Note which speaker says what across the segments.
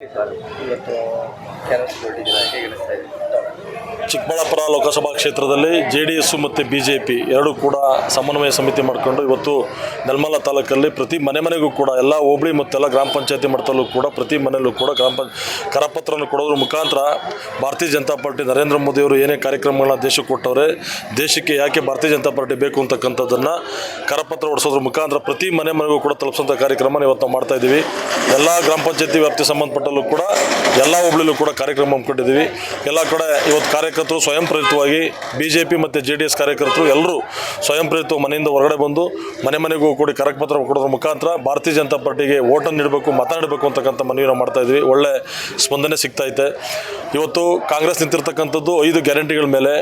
Speaker 1: ಇವತ್ತು ಕ್ಯಾರಸ್ ಹೊರಟಿದ್ದೀರಾ ಹೇಗೆ ಅನಿಸ್ತಾ ಇದೆ.
Speaker 2: ಚಿಕ್ಕಬಳ್ಳಾಪುರ ಲೋಕಸಭಾ ಕ್ಷೇತ್ರದಲ್ಲಿ ಜೆ ಡಿ ಎಸ್ಸು ಮತ್ತು ಬಿ ಜೆ ಪಿ ಎರಡೂ ಕೂಡ ಸಮನ್ವಯ ಸಮಿತಿ ಮಾಡಿಕೊಂಡು ಇವತ್ತು ನೆಲಮಲ ತಾಲೂಕಲ್ಲಿ ಪ್ರತಿ ಮನೆ ಮನೆಗೂ ಕೂಡ ಎಲ್ಲ ಹೋಬಳಿ ಮತ್ತೆಲ್ಲ ಗ್ರಾಮ ಪಂಚಾಯತಿ ಮಟ್ಟದಲ್ಲೂ ಕೂಡ ಪ್ರತಿ ಮನೆಯಲ್ಲೂ ಕೂಡ ಗ್ರಾಮ ಪಂ ಕರಪತ್ರವನ್ನು ಕೊಡೋದ್ರ ಮುಖಾಂತರ ಭಾರತೀಯ ಜನತಾ ಪಾರ್ಟಿ ನರೇಂದ್ರ ಮೋದಿಯವರು ಏನೇ ಕಾರ್ಯಕ್ರಮಗಳನ್ನ ದೇಶಕ್ಕೆ ಕೊಟ್ಟವ್ರೆ, ದೇಶಕ್ಕೆ ಯಾಕೆ ಭಾರತೀಯ ಜನತಾ ಪಾರ್ಟಿ ಬೇಕು ಅಂತಕ್ಕಂಥದ್ದನ್ನು ಕರಪತ್ರ ಹೊಡಿಸೋದ್ರ ಮುಖಾಂತರ ಪ್ರತಿ ಮನೆ ಮನೆಗೂ ಕೂಡ ತಲುಪಿಸೋಂಥ ಕಾರ್ಯಕ್ರಮ ಇವತ್ತು ನಾವು ಮಾಡ್ತಾ ಇದ್ದೀವಿ. ಎಲ್ಲ ಗ್ರಾಮ ಪಂಚಾಯತಿ ವ್ಯಾಪ್ತಿ ಸಂಬಂಧಪಟ್ಟಲ್ಲೂ ಕೂಡ ಎಲ್ಲ ಹೋಬಳಿಲೂ ಕೂಡ ಕಾರ್ಯಕ್ರಮ ಹಮ್ಮಿಕೊಂಡಿದ್ದೀವಿ ಎಲ್ಲ ಕಡೆ ಇವತ್ತು ಕಾರ್ಯಕರ್ತರು ಸ್ವಯಂ ಪ್ರೇರಿತವಾಗಿ ಬಿ ಜೆ ಪಿ ಮತ್ತು ಜೆ ಡಿ ಎಸ್ ಕಾರ್ಯಕರ್ತರು ಎಲ್ಲರೂ ಸ್ವಯಂ ಪ್ರೇರಿತ ಮನೆಯಿಂದ ಹೊರಗಡೆ ಬಂದು ಮನೆ ಮನೆಗೂ ಕೂಡಿ ಕರಕಪತ್ರ ಕೊಡೋದ್ರ ಮುಖಾಂತರ ಭಾರತೀಯ ಜನತಾ ಪಾರ್ಟಿಗೆ ಓಟನ್ನು ನೀಡಬೇಕು ಮತ ನೀಡಬೇಕು ಅಂತಕ್ಕಂಥ ಮನವಿ ನಾವು ಮಾಡ್ತಾ ಇದ್ವಿ. ಒಳ್ಳೆ ಸ್ಪಂದನೆ ಸಿಗ್ತಾ ಐತೆ ಇವತ್ತು ಕಾಂಗ್ರೆಸ್ ನಿಂತಿರ್ತಕ್ಕಂಥದ್ದು ಐದು ಗ್ಯಾರಂಟಿಗಳ ಮೇಲೆ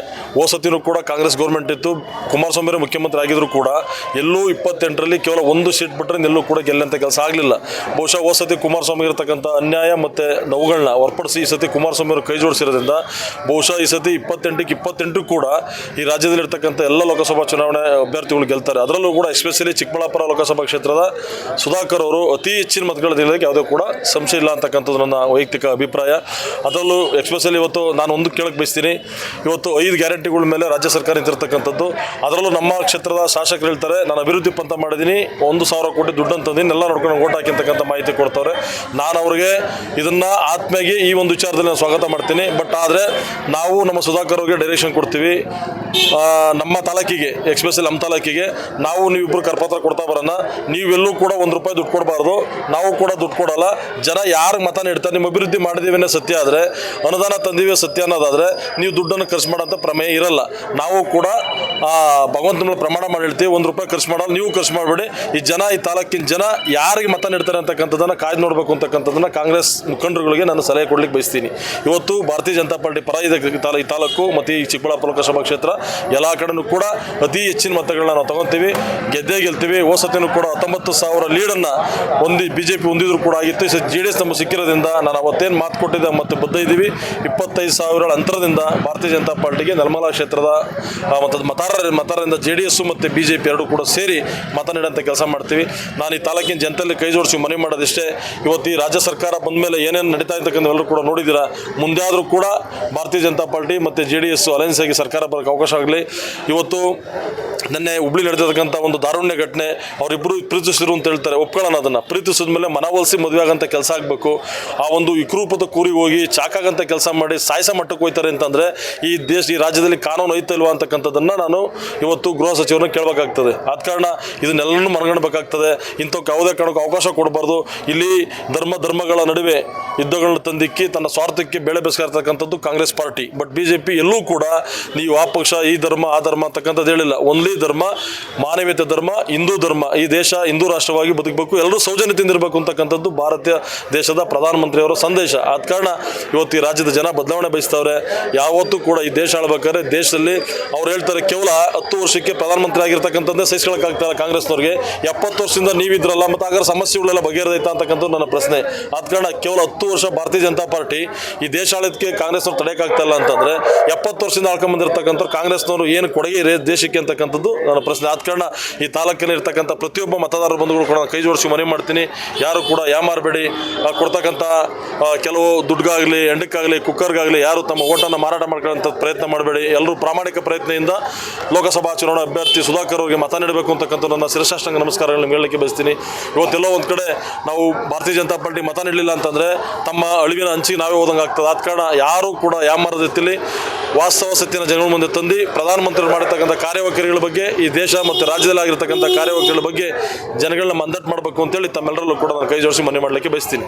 Speaker 2: ಓಸತಿನೂ ಕೂಡ ಕಾಂಗ್ರೆಸ್ ಗೌರ್ಮೆಂಟ್ ಇತ್ತು. ಕುಮಾರಸ್ವಾಮಿ ಮುಖ್ಯಮಂತ್ರಿ ಆಗಿದ್ರು ಕೂಡ ಎಲ್ಲೂ ಇಪ್ಪತ್ತೆಂಟರಲ್ಲಿ ಕೇವಲ ಒಂದು ಸೀಟ್ ಬಿಟ್ಟರೆ ಎಲ್ಲೂ ಕೂಡ ಗೆಲ್ಲಂಥ ಕೆಲಸ ಆಗಲಿಲ್ಲ. ಬಹುಶಃ ಓಸತಿ ಕುಮಾರಸ್ವಾಮಿ ಇರತಕ್ಕಂಥ ಅನ್ಯಾಯ ಮತ್ತು ನೋವುಗಳನ್ನ ಹೊರಪಡಿಸಿ ಈ ಸತಿ ಕುಮಾರಸ್ವಾಮಿ ಅವರು ಕೈ ಜೋಡಿಸಿರೋದ್ರಿಂದ ಬಹುಶಃ ಈ ಸತಿ ಇಪ್ಪತ್ತೆಂಟಕ್ಕೆ ಇಪ್ಪತ್ತೆಂಟು ಕೂಡ ಈ ರಾಜ್ಯದಲ್ಲಿ ಇರ್ತಕ್ಕಂಥ ಎಲ್ಲ ಲೋಕಸಭಾ ಚುನಾವಣೆ ಅಭ್ಯರ್ಥಿಗಳು ಗೆಲ್ತಾರೆ. ಅದರಲ್ಲೂ ಕೂಡ ಎಸ್ಪೆಷಲಿ ಚಿಕ್ಕಬಳ್ಳಾಪುರ ಲೋಕಸಭಾ ಕ್ಷೇತ್ರದ ಸುಧಾಕರ್ ಅವರು ಅತಿ ಹೆಚ್ಚಿನ ಮತಗಳು ಗೆಲ್ಲೋದಕ್ಕೆ ಯಾವುದೇ ಕೂಡ ಸಂಶಯ ಇಲ್ಲ ಅಂತಕ್ಕಂಥದ್ದು ನನ್ನ ವೈಯಕ್ತಿಕ ಅಭಿಪ್ರಾಯ. ಅದರಲ್ಲೂ ಎಸ್ಪೆಷಲಿ ಇವತ್ತು ನಾನು ಒಂದು ಕೇಳಕ್ಕೆ ಬಯಸ್ತೀನಿ. ಇವತ್ತು ಐದು ಗ್ಯಾರಂಟಿಗಳ ಮೇಲೆ ರಾಜ್ಯ ಸರ್ಕಾರ ನಿಂತಿರ್ತಕ್ಕಂಥದ್ದು. ಅದರಲ್ಲೂ ನಮ್ಮ ಕ್ಷೇತ್ರದ ಶಾಸಕರು ಹೇಳ್ತಾರೆ, ನಾನು ಅಭಿವೃದ್ಧಿ ಪಂತ ಮಾಡಿದ್ದೀನಿ, ಒಂದು ಸಾವಿರ ಕೋಟಿ ದುಡ್ಡು ಅಂತಂದಿನಿ ಎಲ್ಲ ನೋಡ್ಕೊಂಡು ಓಟ್ ಹಾಕಿರ್ತಕ್ಕಂಥ ಮಾಹಿತಿ ಕೊಡ್ತಾರೆ ನಾನು ಅವ್ರಿಗೆ ಇದನ್ನು ಆತ್ಮೆಗೆ ಈ ಒಂದು ವಿಚಾರದಲ್ಲಿ ನಾನು ಸ್ವಾಗತ ಮಾಡ್ತೀನಿ. ಬಟ್ ಆದರೆ ನಾವು ನಮ್ಮ ಸುಧಾಕರ್ ಅವ್ರಿಗೆ ಡೈರೆಕ್ಷನ್ ಕೊಡ್ತೀವಿ. ನಮ್ಮ ತಾಲೂಕಿಗೆ ಎಕ್ಸ್ಪೆಷಲಿ ನಮ್ಮ ತಾಲೂಕಿಗೆ ನಾವು ನೀವಿಬ್ರು ಕರಪತ್ರ ಕೊಡ್ತಾ ಬರೋಣ. ನೀವೆಲ್ಲೂ ಕೂಡ ಒಂದು ರೂಪಾಯಿ ದುಡ್ಡು ಕೊಡಬಾರ್ದು. ನಾವು ಕೂಡ ದುಡ್ಡು ಕೊಡಲ್ಲ. ಜನ ಯಾರು ಮತ ನೀಡ್ತಾರೆ, ನಿಮ್ಮ ಅಭಿವೃದ್ಧಿ ಮಾಡಿದೀವಿ ಸತ್ಯ ಆದರೆ, ಅನುದಾನ ತಂದೀವಿ ಸತ್ಯ ಅನ್ನೋದಾದರೆ, ನೀವು ದುಡ್ಡನ್ನು ಖರ್ಚು ಮಾಡೋಂಥ ಪ್ರಮೇಯ ಇರಲ್ಲ. ನಾವು ಕೂಡ ಭಗವಂತನ ಪ್ರಮಾಣ ಮಾಡಿ ಹೇಳ್ತೀವಿ, ಒಂದು ರೂಪಾಯಿ ಖರ್ಚು ಮಾಡಲ್ಲ, ನೀವು ಖರ್ಚು ಮಾಡಬೇಡಿ. ಈ ಜನ, ಈ ತಾಲೂಕಿನ ಜನ ಯಾರಿಗೆ ಮತ ನೀಡ್ತಾರೆ ಅಂತಕ್ಕಂಥದ್ದನ್ನು ಕಾಯ್ದು ನೋಡಬೇಕು ಅಂತಕ್ಕಂಥದ್ದನ್ನು ಕಾಂಗ್ರೆಸ್ ಮುಖಂಡರುಗಳಿಗೆ ನಾನು ಸಲಹೆ ಕೊಡ್ಲಿಕ್ಕೆ ಬಯಸ್ತೀನಿ. ಇವತ್ತು ಭಾರತೀಯ ಜನತಾ ಪಾರ್ಟಿ ಪರ ಇದೆ. ತಾಲ- ಈ ತಾಲೂಕು ಮತ್ತು ಈ ಚಿಕ್ಕಬಳ್ಳಾಪುರ ಲೋಕಸಭಾ ಕ್ಷೇತ್ರ ಎಲ್ಲ ಕಡೆನೂ ಕೂಡ ಅತಿ ಹೆಚ್ಚಿನ ಮತಗಳನ್ನ ನಾವು ತಗೊತೀವಿ. ಗೆದ್ದೇ ಗೆಲ್ತೀವಿ. ಹೋಸತಿನೂ ಕೂಡ ಹತ್ತೊಂಬತ್ತು ಸಾವಿರ ಲೀಡನ್ನು ಹೊಂದಿ ಬಿ ಜೆ ಪಿ ಹೊಂದಿದ್ರು ಕೂಡ ಆಗಿತ್ತು. ಜೆ ಡಿ ಎಸ್ ನಮ್ಮ ಸಿಕ್ಕಿರೋದ್ರಿಂದ ನಾನು ಅವತ್ತೇನು ಮಾತು ಕೊಟ್ಟಿದ್ದೆ ಮತ್ತು ಬದ್ಧ ಇದ್ದೀವಿ. ಇಪ್ಪತ್ತೈದು ಸಾವಿರಗಳ ಅಂತರದಿಂದ ಭಾರತೀಯ ಜನತಾ ಪಾರ್ಟಿಗೆ ನರ್ಮಲಾ ಕ್ಷೇತ್ರದ ಮತ್ತು ಮತದಾರರ, ಮತದಾರರಿಂದ ಜೆ ಡಿ ಎಸ್ಸು ಮತ್ತು ಬಿ ಜೆ ಪಿ ಎರಡೂ ಕೂಡ ಸೇರಿ ಮತ ನೀಡೋಂಥ ಕೆಲಸ ಮಾಡ್ತೀವಿ. ನಾನು ಈ ತಾಲೂಕಿನ ಜನತೆಯಲ್ಲಿ ಕೈ ಜೋಡಿಸಿ ಮನವಿ ಮಾಡೋದಿಷ್ಟೇ. ಇವತ್ತು ಈ ರಾಜ್ಯ ಸರ್ಕಾರ ಬಂದ ಮೇಲೆ ಏನೇನು ನಡೀತಾ ಇರ್ತಕ್ಕಂಥ ಎಲ್ಲರೂ ಕೂಡ ನೋಡಿದ್ದೀರಾ. ಮುಂದೆ ಆದರೂ ಕೂಡ ಭಾರತೀಯ ಜನತಾ ಪಾರ್ಟಿ ಮತ್ತು ಜೆ ಡಿ ಎಸ್ ಅಲಯನ್ಸ್ ಆಗಿ ಸರ್ಕಾರ ಬರೋಕ್ಕೆ ಅವಕಾಶ ಆಗಲಿ. ಇವತ್ತು ನಿನ್ನೆ ಹುಬ್ಳಿ ನಡೆದಿರ್ತಕ್ಕಂಥ ಒಂದು ದಾರುಣ್ಯ ಘಟನೆ ಅವರಿಬ್ಬರು ಪ್ರೀತಿಸಿದ್ರು ಅಂತ ಹೇಳ್ತಾರೆ. ಒಪ್ಕೊಳ್ಳೋಣ ಅದನ್ನು. ಪ್ರೀತಿಸಿದ ಮೇಲೆ ಮನವೊಲಿಸಿ ಮದುವೆ ಆಗಂಥ ಕೆಲಸ ಆಗಬೇಕು. ಆ ಒಂದು ವಿಕರೂಪದ ಕೂರಿ ಹೋಗಿ ಚಾಕಾಗಂಥ ಕೆಲಸ ಮಾಡಿ ಸಾಯಿಸ ಮಟ್ಟಕ್ಕೆ ಹೋಯ್ತಾರೆ ಅಂತಂದರೆ ಈ ದೇಶ, ಈ ರಾಜ್ಯದಲ್ಲಿ ಕಾನೂನು ಐತಲ್ವಾ ಅಂತಕ್ಕಂಥದ್ದನ್ನು ನಾನು ಇವತ್ತು ಗೃಹ ಸಚಿವರನ್ನ ಕೇಳಬೇಕಾಗ್ತದೆ. ಆದ ಕಾರಣ ಇದನ್ನೆಲ್ಲನೂ ಮನಗಣಬೇಕಾಗ್ತದೆ ಇಂಥಕ್ಕೆ ಯಾವುದೇ ಕಾರಣಕ್ಕೂ ಅವಕಾಶ ಕೊಡಬಾರ್ದು. ಇಲ್ಲಿ ಧರ್ಮ, ಧರ್ಮಗಳ ನಡುವೆ ಯುದ್ಧಗಳನ್ನು ತಂದಿಕ್ಕಿ ತನ್ನ ಸ್ವಾರ್ಥಕ್ಕೆ ಬೆಳೆ ಬೆಸ್ಕಿರ್ತಕ್ಕಂಥದ್ದು Congress party. But B J P ಎಲ್ಲೂ ಕೂಡ ನೀವು ಆ ಪಕ್ಷ ಈ ಧರ್ಮ, ಆ ಧರ್ಮ ಅಂತಕ್ಕಂಥದ್ದು ಹೇಳಿಲ್ಲ. ಓನ್ಲಿ ಧರ್ಮ, ಮಾನವೀಯತೆ ಧರ್ಮ, ಹಿಂದೂ ಧರ್ಮ, ಈ ದೇಶ ಹಿಂದೂ ರಾಷ್ಟ್ರವಾಗಿ ಬದುಕಬೇಕು, ಎಲ್ಲರೂ ಸೌಜನ್ಯದಿಂದ ಇರಬೇಕು ಅಂತಕ್ಕಂಥದ್ದು ಭಾರತೀಯ ದೇಶದ ಪ್ರಧಾನಮಂತ್ರಿಯವರ ಸಂದೇಶ. ಆದ ಕಾರಣ ಇವತ್ತು ಈ ರಾಜ್ಯದ ಜನ ಬದಲಾವಣೆ ಬಯಸ್ತವ್ರೆ. ಯಾವತ್ತೂ ಕೂಡ ಈ ದೇಶ ಆಳ್ಬೇಕಾದ್ರೆ ದೇಶದಲ್ಲಿ ಅವ್ರು ಹೇಳ್ತಾರೆ, ಕೇವಲ ಹತ್ತು ವರ್ಷಕ್ಕೆ ಪ್ರಧಾನಮಂತ್ರಿ ಆಗಿರ್ತಕ್ಕಂಥದ್ದೇ ಸಹಿಸ್ಕೊಳಕ್ಕಾಗ್ತಾರೆ ಕಾಂಗ್ರೆಸ್ನವ್ರಿಗೆ. ಎಪ್ಪತ್ತು ವರ್ಷದಿಂದ ನೀವಿದ್ರಲ್ಲ ಮತ್ತು ಹಾಗಾದ್ರೆ ಸಮಸ್ಯೆಗಳೆಲ್ಲ ಬಗೆಹರಿದೈತಾ ಅಂತಕ್ಕಂಥದ್ದು ನನ್ನ ಪ್ರಶ್ನೆ. ಆದ ಕಾರಣ ಕೇವಲ ಹತ್ತು ವರ್ಷ ಭಾರತೀಯ ಜನತಾ ಪಾರ್ಟಿ ಈ ದೇಶ ಆಳೋದಕ್ಕೆ ಕಾಂಗ್ರೆಸ್ನವ್ರು ತಡೆಯೋಕ್ಕಾಗ್ತಾ ಇಲ್ಲ ಅಂತಂದರೆ, ಎಪ್ಪತ್ತು ವರ್ಷದಿಂದ ಆಳ್ಕೊಂಬಂದಿರ್ತಕ್ಕಂಥವ್ರು ಕಾಂಗ್ರೆಸ್ನವರು ಏನು ಕೊಡುಗೆ ದೇಶಕ್ಕೆ ಅಂತಕ್ಕಂಥದ್ದು ನನ್ನ ಪ್ರಶ್ನೆ. ಆದ ಕಾರಣ ಈ ತಾಲೂಕಿನಲ್ಲಿ ಇರ್ತಕ್ಕಂಥ ಪ್ರತಿಯೊಬ್ಬ ಮತದಾರರ ಬಂಧುಗಳು ಕೂಡ ಕೈ ಜೋಡಿಸಿ ಮನವಿ ಮಾಡ್ತೀನಿ. ಯಾರು ಕೂಡ ಯಾಮಾರಬೇಡಿ ಕೊಡ್ತಕ್ಕಂಥ ಕೆಲವು ದುಡ್ಗಾಗಲಿ, ಎಂಡಕ್ಕಾಗಲಿ, ಕುಕ್ಕರ್ಗಾಗಲಿ, ಯಾರು ತಮ್ಮ ಓಟನ್ನು ಮಾರಾಟ ಮಾಡ್ಕೊಳ್ಳೋಂಥ ಪ್ರಯತ್ನ ಮಾಡಬೇಡಿ. ಎಲ್ಲರೂ ಪ್ರಾಮಾಣಿಕ ಪ್ರಯತ್ನದಿಂದ ಲೋಕಸಭಾ ಚುನಾವಣಾ ಅಭ್ಯರ್ಥಿ ಸುಧಾಕರ್ ಅವರಿಗೆ ಮತ ನೀಡಬೇಕು ಅಂತಕ್ಕಂಥ ನನ್ನ ಶಿರಸಾಷ್ಟಾಂಗ ನಮಸ್ಕಾರಗಳನ್ನು ಹೇಳಲಿಕ್ಕೆ ಬಯಸ್ತೀನಿ. ಇವತ್ತೆಲ್ಲೋ ಒಂದು ಕಡೆ ನಾವು ಭಾರತೀಯ ಜನತಾ ಪಾರ್ಟಿ ಮತ ನೀಡಲಿಲ್ಲ ಅಂತಂದರೆ ತಮ್ಮ ಅಳಿವಿನ ಹಂಚಿಗೆ ನಾವೇ ಹೋದಂಗೆ ಆಗ್ತದೆ. ಆದ ಕಾರಣ ಯಾರು ಕೂಡ ಯಾಮಾರದ ರೀತಿಯಲ್ಲಿ ವಾಸ್ತವ ಸತ್ಯನ ಜನಗಳ ಮುಂದೆ ತಂದು ಪ್ರಧಾನಮಂತ್ರಿ ಮಾಡಿರ್ತಕ್ಕಂಥ ಕಾರ್ಯವೈಖರಿಗಳ ಬಗ್ಗೆ ಈ ದೇಶ ಮತ್ತು ರಾಜ್ಯದಲ್ಲಿ ಆಗಿರ್ತಕ್ಕಂಥ ಕಾರ್ಯವೈಖರಿಗಳ ಬಗ್ಗೆ ಜನಗಳನ್ನ ಮಂದಟ್ ಮಾಡಬೇಕು ಅಂತೇಳಿ ತಮ್ಮೆಲ್ಲರಲ್ಲೂ ಕೂಡ ನಾನು ಕೈ ಜೋಡಿಸಿ ಮನೆ ಮಾಡಲಿಕ್ಕೆ ಬಯಸ್ತೀನಿ.